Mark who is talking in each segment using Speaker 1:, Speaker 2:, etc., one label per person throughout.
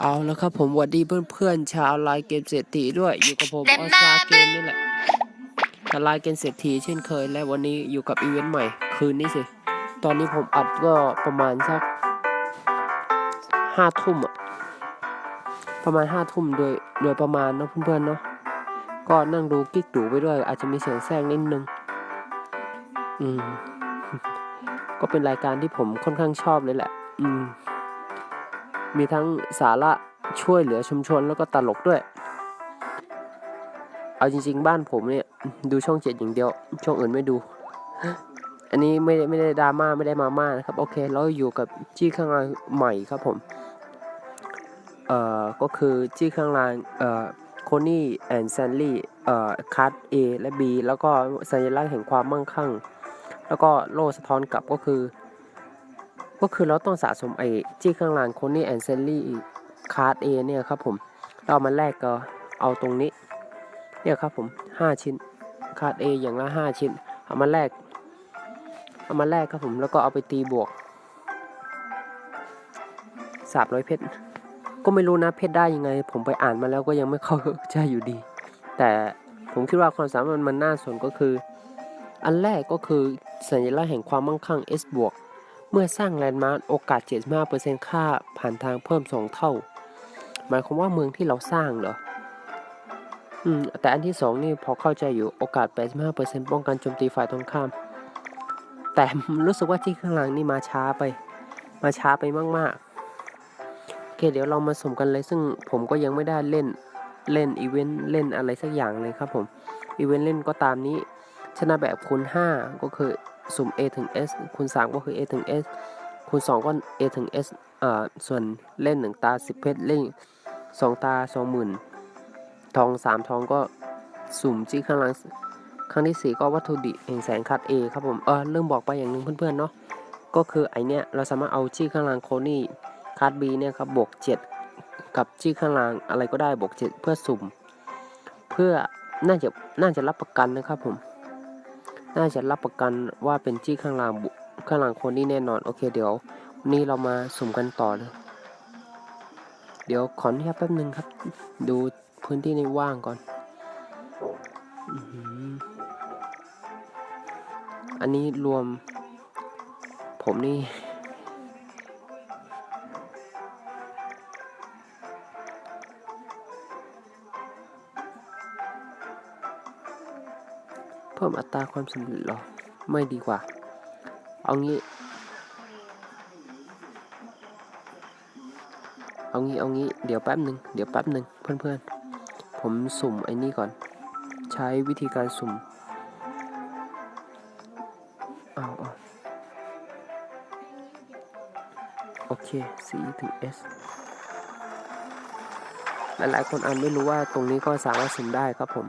Speaker 1: เอาแล้วครับผมหวัดดีเพื่อนๆชาวไลน์เกมเศรษฐีด้วยอยู่กับผมออสซาเกมนี่แหละชาวไลน์เกมเศรษฐีเช่นเคย และวันนี้อยู่กับอีเวนต์ใหม่คืนนี้สิ ตอนนี้ผมอัดก็ประมาณสักห้าทุ่มอะประมาณห้าทุ่มโดยโดยประมาณเนาะเพื่อนๆเนาะก็นั่งดูกิ๊กดูไปด้วย อาจจะมีเสียงแทรกนิดนึง อืม ก็เป็นรายการที่ผมค่อนข้างชอบเลยแหละ อืม มีทั้งสาระช่วยเหลือชุมชนแล้วก็ตลกด้วย เอาจริง ๆ บ้านผมเนี่ย ดูช่องเจ็ดอย่างเดียว ช่องอื่นไม่ดู อันนี้ไม่ได้ไม่ได้ดราม่าไม่ได้มาม่านะครับ โอเค เราอยู่กับจี้ข้างล่างใหม่ครับผม เอ่อ ก็คือจี้ข้างล่างเอ่อโคนี่แอนด์แซนลี่เอ่อคัส A และ B แล้วก็สัญลักษณ์แห่งความมั่งคั่ง แล้วก็โล่สะท้อนกลับก็คือ ก็คือเราต้องสะสมไอ้จี้ข้างล่างคนี่แอนเซลลี่คาร์ดเอเนี่ยครับผมเรามาแลกก็เอาตรงนี้ เนี่ยครับผมห้าชิ้นคาร์ดเออย่างละห้าชิ้น เอามาแลกเอามาแลกครับผมแล้วก็เอาไปตีบวกสามร้อยเพชรก็ไม่รู้นะเพชรได้ยังไง ผมไปอ่านมาแล้วก็ยังไม่เข้าใจอยู่ดี แต่ผมคิดว่าความสามารถมันน่าสนก็คือ อันแรกก็คือสัญลักษณ์แห่งความมั่งคั่ง S บวก เมื่อสร้างแลนด์มาร์คโอกาส 75%ค่าผ่านทางเพิ่ม 2 เท่า หมายความว่าเมืองที่เราสร้างเหรอ อืม แต่อันที่ 2 นี่พอเข้าใจอยู่โอกาส 85%ป้องกันโจมตีฝ่ายตรงข้าม แต่รู้สึกว่าที่ข้างหลังนี่มาช้าไป มาช้าไปมากๆโอเคเดี๋ยวเรามาสมกันเลยซึ่งผมก็ยังไม่ได้เล่นเล่นอีเวนต์เล่นอะไรสักอย่างเลยครับผมอีเวนต์เล่นก็ตามนี้ชนะแบบคูณ5ก็คือ สุ่ม A ถึง S คูณ3ก็คือ A ถึง S คูณ2ก็ A ถึง S อ่าส่วนเล่น 1 ตา 10 เพชรเล่น2 ตา 20,000 ทอง 3 ทองก็สุ่มจี้ข้างล่างครั้งที่ 4 ก็วัตถุดิบแห่งแสงคัด A ครับผมเออเริ่มบอกไปอย่างหนึ่งเพื่อนๆเนาะก็คือไอเนี้ยเราสามารถเอาจี้ข้างล่างโคนี่คัด B เนี่ยครับบวก 7 กับจี้ข้างล่างอะไรก็ได้บวก 7 เพื่อสุ่ม เพื่อน่าจะน่าจะรับประกันนะครับผม น่าจะรับประกันว่าเป็นจี้ข้างหลังข้างหลังคนนี่แน่นอน โอเคเดี๋ยววันนี้เรามาสุ่มกันต่อเลย เดี๋ยวขออนุญาตแป๊บนึงครับ ดูพื้นที่ในว่างก่อน อันนี้รวม ผมนี่ พิ่มอัตราความสำเร็จหรอ ไม่ดีกว่า เอางี้ เอางี้ เอางี้ เดี๋ยวแป๊บหนึ่งเดี๋ยวแป๊บหนึ่งเพื่อนๆ ผมสุ่มไอ้นี่ก่อน ใช้วิธีการสุ่มเอาเอาโอเค C ถึง S หลายๆคนอาจไม่รู้ว่าตรงนี้ก็สามารถสุ่มได้ครับผม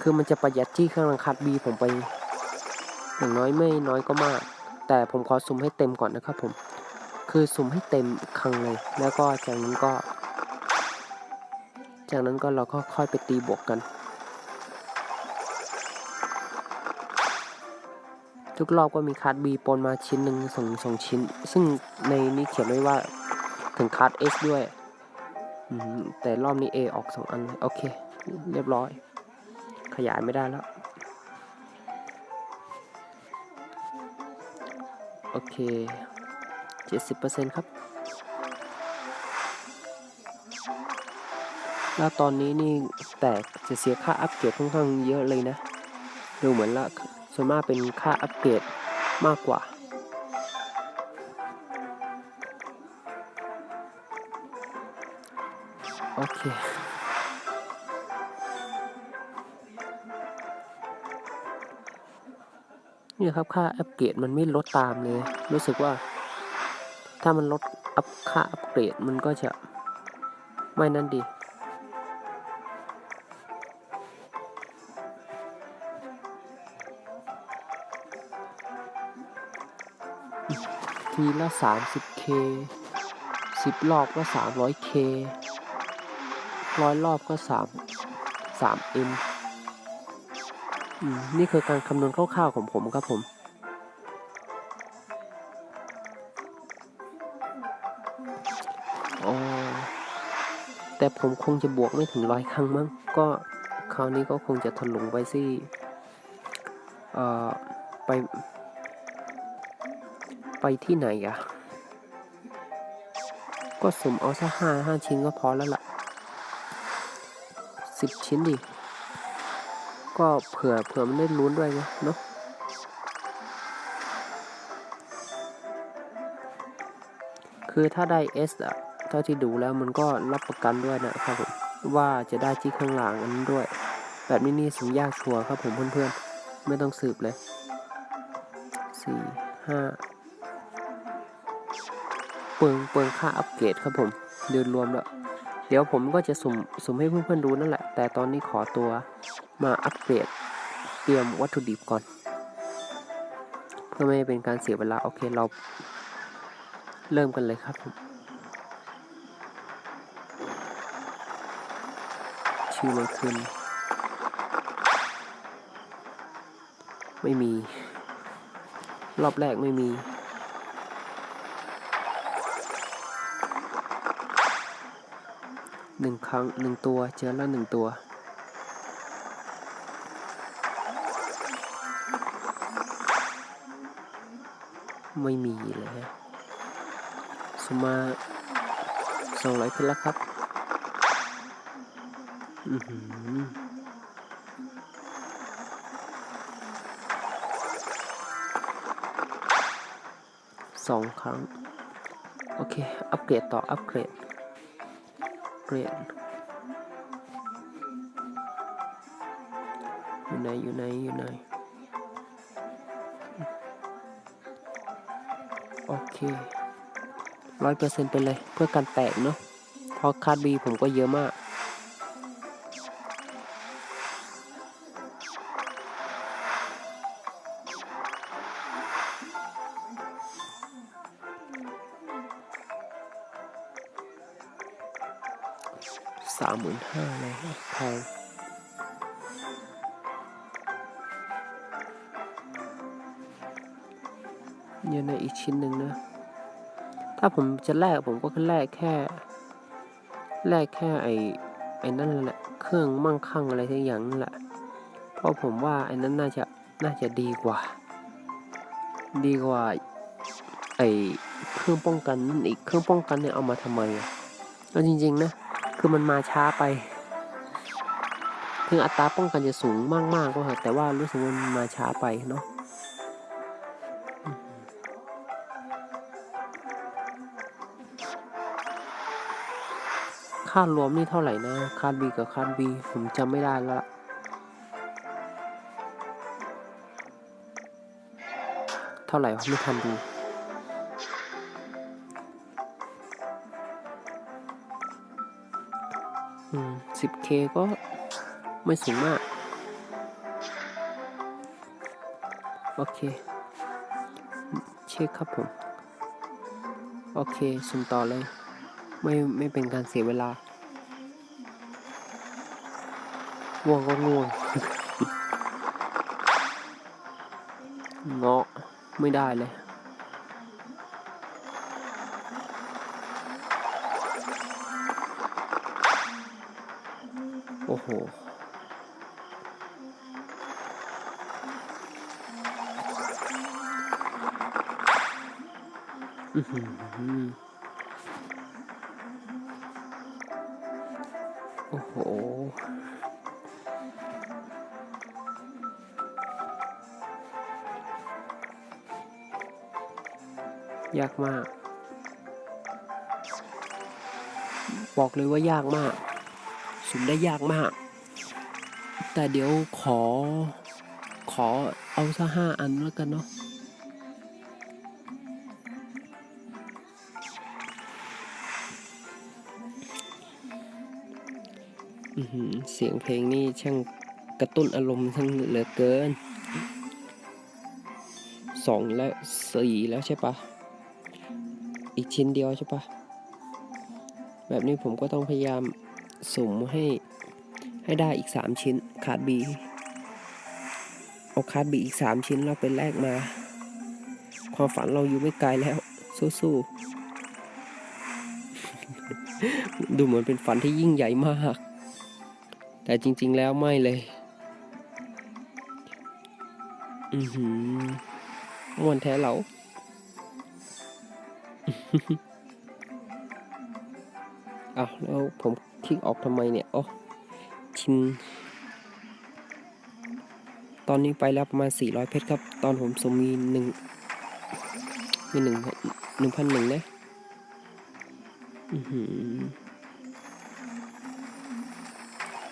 Speaker 1: คือมันจะประหยัดที่เครื่องรังคัดบีผมไปอย่างน้อยไม่น้อยก็มาก แต่ผมขอสุ่มให้เต็มก่อนนะครับผม คือสุ่มให้เต็มครั้งเลย แล้วก็จากนั้นก็ จากนั้นก็เราก็ค่อยไปตีบวกกัน ทุกรอบก็มีคัดบีปนมาชิ้นหนึ่งสองสองชิ้น ซึ่งในนี้เขียนไว้ว่าถึงคัด S ด้วย แต่รอบนี้ A ออกสองอัน โอเค เรียบร้อย ขยายไม่ได้แล้ว โอเค 70%ครับ แล้วตอนนี้นี่แต่จะเสียค่าอัปเกรดค่อนข้างเยอะเลยนะ ดูเหมือนละส่วนมากเป็นค่าอัปเกรดมากกว่าโอเค เนี่ยครับค่าอัปเกรดมันไม่ลดตามเลย รู้สึกว่า ถ้ามันลดอัพค่าอัปเกรดมันก็จะไม่นั่นดี ทีละ 30k 10 รอบก็ 300k ร้อยรอบก็ 3 3m นี่คือการคำนวณคร่าวๆของผมครับผม แต่ผมคงจะบวกไม่ถึงร้อยครั้งมั้ง ก็คราวนี้ก็คงจะถลุงไปสิเอ่อไป ไปที่ไหนอะก็สมเอาสักห้าห้าชิ้นก็พอแล้วล่ะสิบชิ้นดิ ก็เผื่อเผื่อมันได้ลุ้นด้วยไงเนาะคือถ้าได้ S อะเท่าที่ดูแล้วมันก็รับประกันด้วยนะครับผมว่าจะได้ที่ข้างหลังอันนั้นด้วย แบบนี้นี่สุ่มยากชัวร์ครับผมเพื่อนๆ ไม่ต้องสืบเลยสี่ห้าเปลืองเปลืองค่าอัปเกรดครับผมโดยรวมแล้ว เดี๋ยวผมก็จะสุ่มสุ่มให้เพื่อนๆดูนั่นแหละ แต่ตอนนี้ขอตัว มาอัปเกรดเตรียมวัตถุดิบก่อน เพื่อไม่ให้เป็นการเสียเวลา โอเคเราเริ่มกันเลยครับผมชื่อเลยขึ้น ไม่มี รอบแรกไม่มีหนึ่งครั้งหนึ่งตัว เจอแล้วหนึ่งตัว ไม่มีเลยฮะสมมาสองร้อยเพชรแล้วครับ อือหือสองครั้ง โอเค อัปเกรดต่อ อัปเกรด เกรด อยู่ไหน อยู่ไหน อยู่ไหน โอเคร้อยเปอร์เซ็นต์ไปเลย เพื่อการแตกเนาะเพราะคาดบีผมก็เยอะมากสามหมื่นห้าเลยแพง เยอะในอีกชิ้นหนึ่งนะ ถ้าผมจะแลกผมก็แค่แลกแค่ แลกแค่ไอ้ไอ้นั่นแหละ เครื่องมั่งคั่งอะไรทั้งอย่างนั่นแหละ เพราะผมว่าไอ้นั้นน่าจะน่าจะดีกว่า ดีกว่าไอ้เครื่องป้องกันนั่นอีกเครื่องป้องกันเนี่ยเอามาทำไมอะเอาจริงๆนะ คือมันมาช้าไป ถึงอัตราป้องกันจะสูงมากๆก็เถอะแต่ว่ารู้สึกว่ามันมาช้าไปเนาะ ค่ารวมนี่เท่าไหร่นะคาร์บีกับคาร์บีผมจำไม่ได้แล้วละเท่าไหร่ไม่ทันดูอืม 10k ก็ไม่สูงมาก โอเค เช็คครับผม โอเคสุ่มต่อเลย ไม่ไม่เป็นการเสียเวลา ง่วงก็ง่วง เงาะไม่ได้เลย โอ้โหอื้อหือ ยากมาก บอกเลยว่ายากมากสุ่มได้ยากมาก แต่เดี๋ยวขอ ขอเอาซะห้าอันแล้วกันเนาะเสียงเพลงนี่ช่างกระตุ้นอารมณ์ช่างเหลือเกินสองแล้วสี่แล้วใช่ปะ ชิ้นเดียวใช่ปะแบบนี้ผมก็ต้องพยายามสุ่มให้ให้ได้อีกสามชิ้นขาดบีเอาคาร์ดบีอีกสามชิ้นเราไปแลกมา ความฝันเราอยู่ไม่ไกลแล้ว สู้ๆ ดูเหมือนเป็นฝันที่ยิ่งใหญ่มาก แต่จริง ๆ แล้วไม่เลย อือหือมวนแท้เหลา อ้าวแล้วผมคลิกออกทำไมเนี่ยโอ้ชินตอนนี้ไปแล้วประมาณ 400 เพชรครับ ตอนผมสมมีหนึ่งมีหนึ่งหนึ่งพันหนึ่งนะ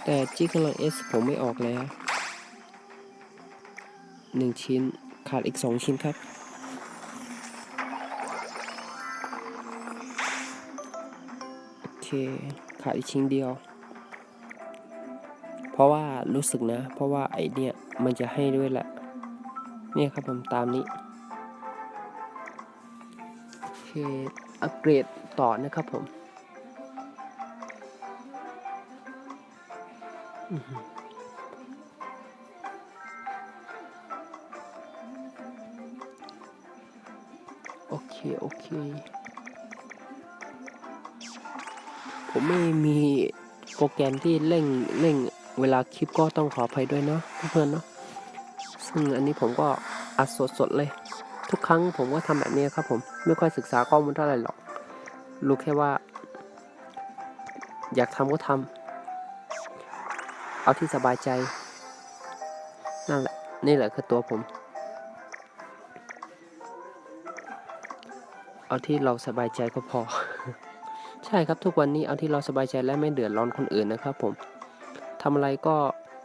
Speaker 1: แต่จีกำลังเอสผมไม่ออกแล้วหนึ่งชิ้นขาดอีกสองชิ้นครับ เค ขาดอีกชิ้นเดียว เพราะว่ารู้สึกนะ เพราะว่าไอเนี่ยมันจะให้ด้วยแหละ เนี่ยครับผมตามนี้โอเคอัปเกรดต่อนะครับผม อือ ผมไม่มีโปรแกรมที่เร่งเร่งเวลาคลิปก็ต้องขออภัยด้วยเนาะเพื่อนๆเนาะซึ่งอันนี้ผมก็อัดสดๆเลย ทุกครั้งผมก็ทำแบบนี้ครับ ผมไม่ค่อยศึกษาข้อมูลเท่าไหร่หรอกรู้แค่ว่า อยากทำก็ทำเอาที่สบายใจ นั่นแหละ นี่แหละคือตัวผม เอาที่เราสบายใจก็พอ ใช่ครับทุกวันนี้เอาที่เราสบายใจและไม่เดือดร้อนคนอื่นนะครับ ผมทำอะไรก็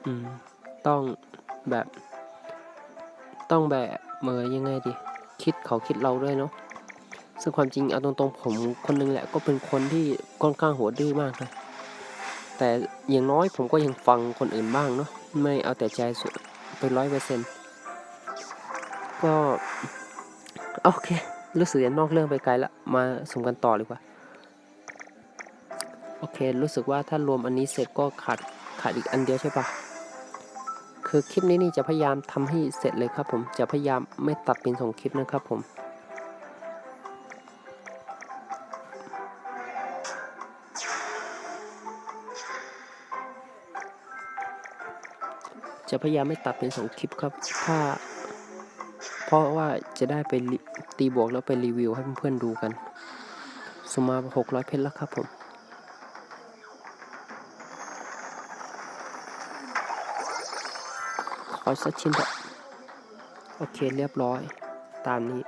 Speaker 1: อืมต้องแบบ ต้องแบบเมอยังไงดีคิดเขาคิดเราด้วยเนาะซึ่งความจริงเอาตรงๆผมคนนึงแหละก็เป็นคนที่ค่อนข้างหัวดื้อมากเลยแต่อย่างน้อยผมก็ยังฟังคนอื่นบ้างเนาะไม่เอาแต่ใจสุดไปร้อยเปอร์เซ็นต์ก็ โอเค รู้สึกจะนอกเรื่องไปไกลละ มาสมกันต่อเลยกว่า โอเค รู้สึกว่าถ้ารวมอันนี้เสร็จก็ขาดขาดอีกอันเดียวใช่ปะคือคลิปนี้นี่จะพยายามทำให้เสร็จเลยครับผม จะพยายามไม่ตัดเป็นสองคลิปนะครับผมจะพยายามไม่ตัดเป็นสองคลิปครับ ถ้า เพราะว่าจะได้ไปตีบวกแล้วไปรีวิวให้เพื่อนๆดูกันสมมา 600 เพชรแล้วครับผม ขอสักชิ้นเถอะโอเคเรียบร้อย ตามนี้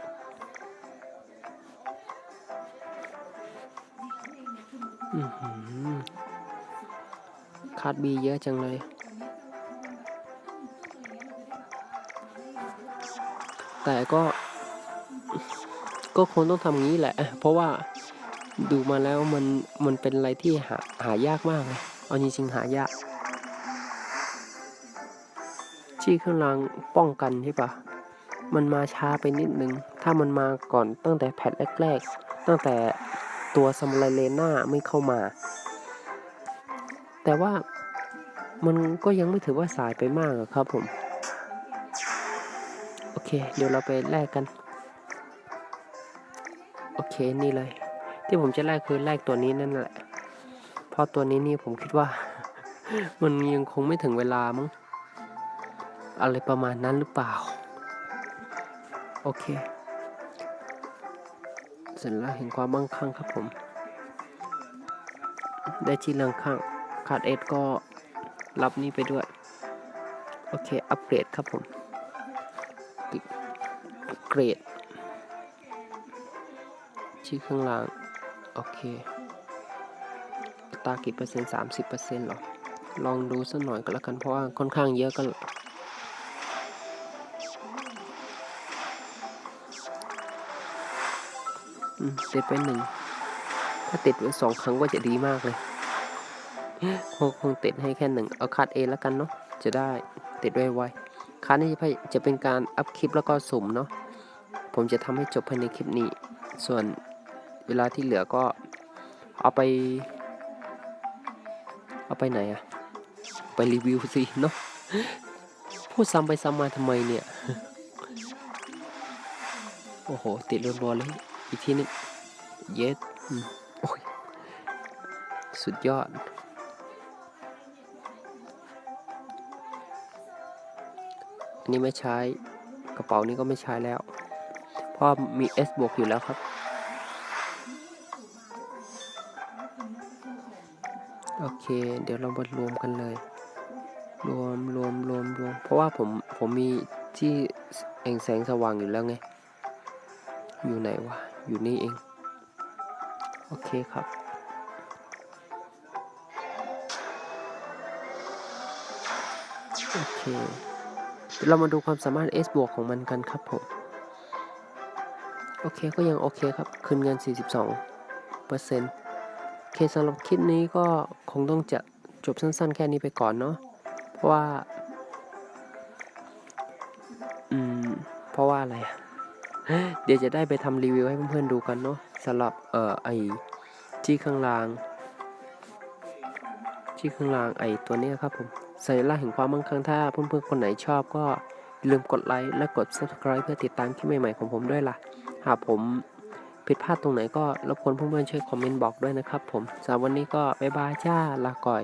Speaker 1: อือหือคาดบีเยอะจังเลย แต่ก็ ก็คงต้องทำงี้แหละ เพราะว่าดูมาแล้วมัน มันเป็นอะไรที่หาหายากมากเลยเอาจริงๆหายาก ที่เครื่องรางป้องกันใช่ปะมันมาช้าไปนิดนึง ถ้ามันมาก่อนตั้งแต่แพทแรกๆ ตั้งแต่ตัวซัมไรเลน่าไม่เข้ามา แต่ว่ามันก็ยังไม่ถือว่าสายไปมากอะครับผม โอเค เดี๋ยวเราไปแลกกัน โอเคนี่เลย ที่ผมจะแลกคือแลกตัวนี้นั่นแหละ เพราะตัวนี้นี่ผมคิดว่า มันยังคงไม่ถึงเวลามั้ง อะไรประมาณนั้นหรือเปล่า โอเค เสร็จแล้วเห็นความมั่งคั่งครับผม ได้ที่เรืองข้างขาดเอสก็รับนี่ไปด้วย โอเค อัปเกรดครับผม เกรด ชื่อข้างล่าง โอเคตากี่เปอร์เซ็นต์สามสิบเปอร์เซ็นต์หรอลองดูสักหน่อยก็แล้วกันเพราะว่าค่อนข้างเยอะก็ ติดไปหนึ่ง ถ้าติดไว้สองครั้งก็จะดีมากเลยคงคงติดให้แค่หนึ่ง เอาคัดเอแล้วกันเนาะ จะได้ติดไวไวๆคัดนี้จะจะเป็นการอัพคลิปแล้วก็สุ่มเนาะ ผมจะทำให้จบภายในคลิปนี้ ส่วนเวลาที่เหลือก็เอาไป เอาไปไหนอะไปรีวิวสิเนาะ พูดซ้ำไปซ้ำมาทำไมเนี่ย โอ้โห ติดรัวๆเลย อีกทีนึงเย็ดอืมโอ้ย สุดยอด อันนี้ไม่ใช้ กระเป๋านี้ก็ไม่ใช้แล้ว เพราะมี S บวกอยู่แล้วครับ โอเค เดี๋ยวเรามารวมกันเลย รวมรวมรวมรวม เพราะว่าผม ผมมีที่แองแสงสว่างอยู่แล้วไง อยู่ไหนวะ อยู่นี่เอง โอเคครับโอเคเดี๋ยวเรามาดูความสามารถ S บวกของมันกันครับผม โอเคก็ยังโอเคครับ คืนเงิน 42เปอร์เซ็นต์โอเคสำหรับคลิปนี้ก็คงต้องจะจบสั้นๆ แค่นี้ไปก่อนเนาะ เพราะว่า อืม เพราะว่าอะไรอะ เดี๋ยวจะได้ไปทำรีวิวให้เพื่อนๆดูกันเนาะสำหรับเอ่อไอที่ข้างล่าง ที่ข้างล่างไอตัวนี้ครับผมสัญลักษณ์แห่งความมั่งคั่งถ้าเพื่อนๆคนไหนชอบก็อย่าลืมกดไลค์และกด subscribe เพื่อติดตามคลิปใหม่ๆของผมด้วยล่ะ หากผมผิดพลาดตรงไหนก็รบกวนเพื่อนๆช่วยคอมเมนต์บอกด้วยนะครับผมสำหรับวันนี้ก็บ๊ายบายจ้าลาก่อย